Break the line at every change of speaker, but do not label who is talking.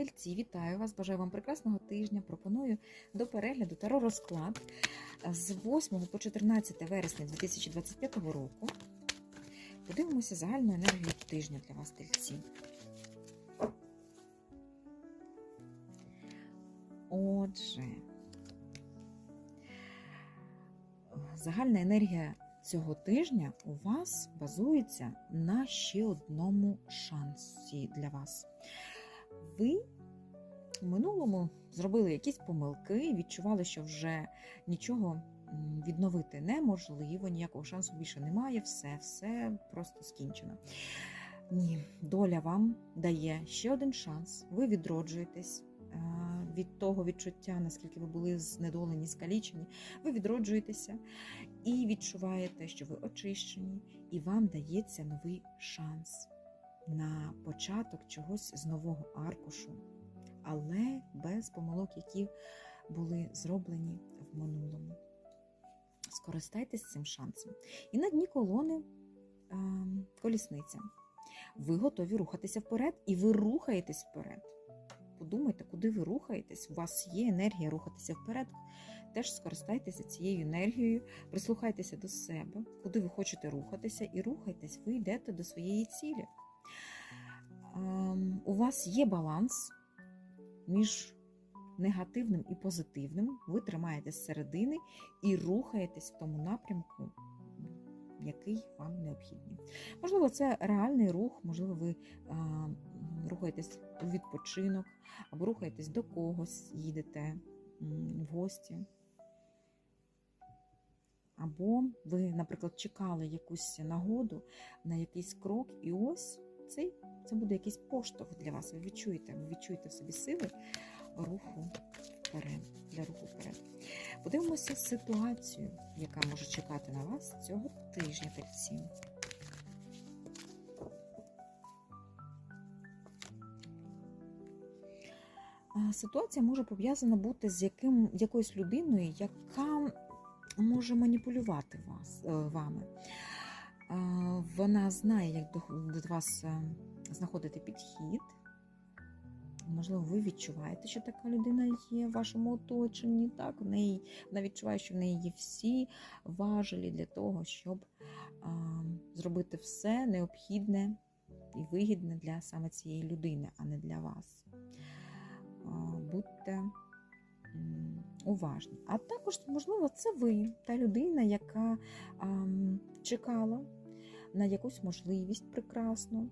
Тельці, вітаю вас! Бажаю вам прекрасного тижня. Пропоную до перегляду таро розклад з 8 по 14 вересня 2025 року. Подивимося загальну енергію тижня для вас, тельці. Отже, загальна енергія цього тижня у вас базується на ще одному шансі для вас. Ви в минулому зробили якісь помилки, відчували, що вже нічого відновити неможливо, ніякого шансу більше немає, все, все просто скінчено. Ні, доля вам дає ще один шанс. Ви відроджуєтесь е, від того відчуття, наскільки ви були знедолені, скалічені. Ви відроджуєтеся і відчуваєте, що ви очищені, і вам дається новий шанс на початок чогось з нового аркушу, але без помилок, які були зроблені в минулому. Скористайтесь цим шансом. І на дні колони е, колісниця. Ви готові рухатися вперед, і ви рухаєтесь вперед. Подумайте, куди ви рухаєтесь. У вас є енергія рухатися вперед. Теж скористайтеся цією енергією, прислухайтеся до себе, куди ви хочете рухатися, і рухайтесь, ви йдете до своєї цілі. Ем, У вас є баланс між негативним і позитивним. Ви тримаєтесь середини і рухаєтесь в тому напрямку, який вам необхідний. Можливо, це реальний рух, можливо, ви а, рухаєтесь у відпочинок, або рухаєтесь до когось, їдете в гості. Або ви, наприклад, чекали якусь нагоду на якийсь крок, і ось цей, це буде якийсь поштовх для вас. Ви відчуєте, ви відчуєте в собі сили руху вперед, для руху вперед. Подивимося ситуацію, яка може чекати на вас цього тижня тельці. А, Ситуація може пов'язана бути з яким, якоюсь людиною, яка може маніпулювати вас, е, вами. А, Вона знає, як до, вас е, знаходити підхід. Можливо, ви відчуваєте, що така людина є в вашому оточенні. Так? В неї, вона відчуває, що в неї є всі важелі для того, щоб а, зробити все необхідне і вигідне для саме цієї людини, а не для вас. А, будьте уважні. А також, можливо, це ви, та людина, яка ам, чекала на якусь можливість прекрасну,